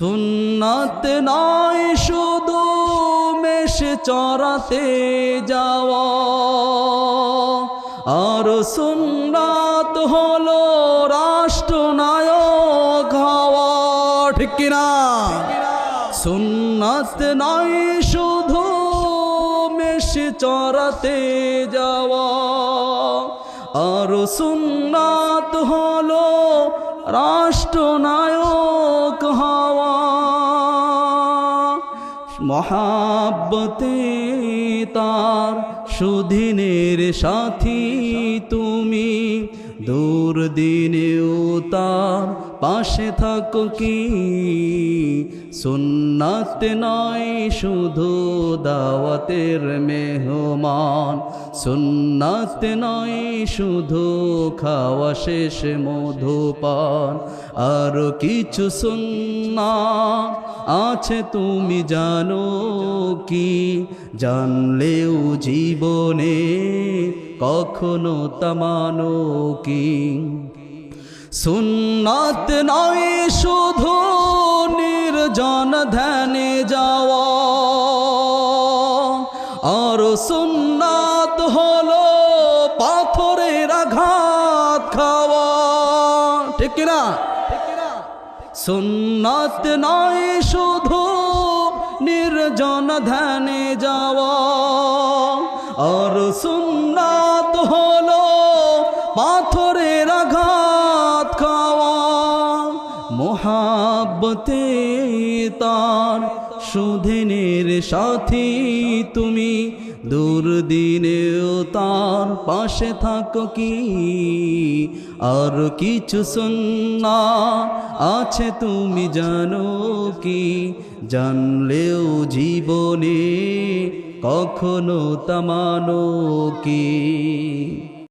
সুন্নাত নয়, শুধু মেষ চড়াতে যাওয়া। আর সুন্নাত হলো রাষ্ট্রনায়ক হওয়া, ঠিক কিনা সুন্নাত নয়, শুধু মেষ চড়াতে যাওয়া। আর সুন্নাত হলো রাষ্ট্রনায়ক হওয়া। মহাব্বতে তার সুদিনের সাথী তুমি। দূর দিনেও তার পাশে থাকো কি? সুন্নাত নয় শুধু দাওয়াতের মেহমান। সুন্নাত নয় শুধু খাওয়া শেষ, মধুপান। আর কিছু সুন্না আছে তুমি জানো কি? জানলেও জীবনে কখনো তামানো কি? সুন্নাত নয়, শুধু নির্জন ধ্যানে যাওয়া। আর সুন্নাত হলো পাথরের আঘাত খাওয়া। ঠিক না সুন্নাত নয় শুধু নির্জন ধ্যানে যাওয়া। আর সুন্নাত হলো পাথরের মোহাব্বতে তার সুদিনের সাথী তুমি। দুর্দিনেও তার পাশে থাকো কি? আর কিছু সন্না আছে তুমি জানো কি? জানলেও জীবনে কখনো তামানো কি?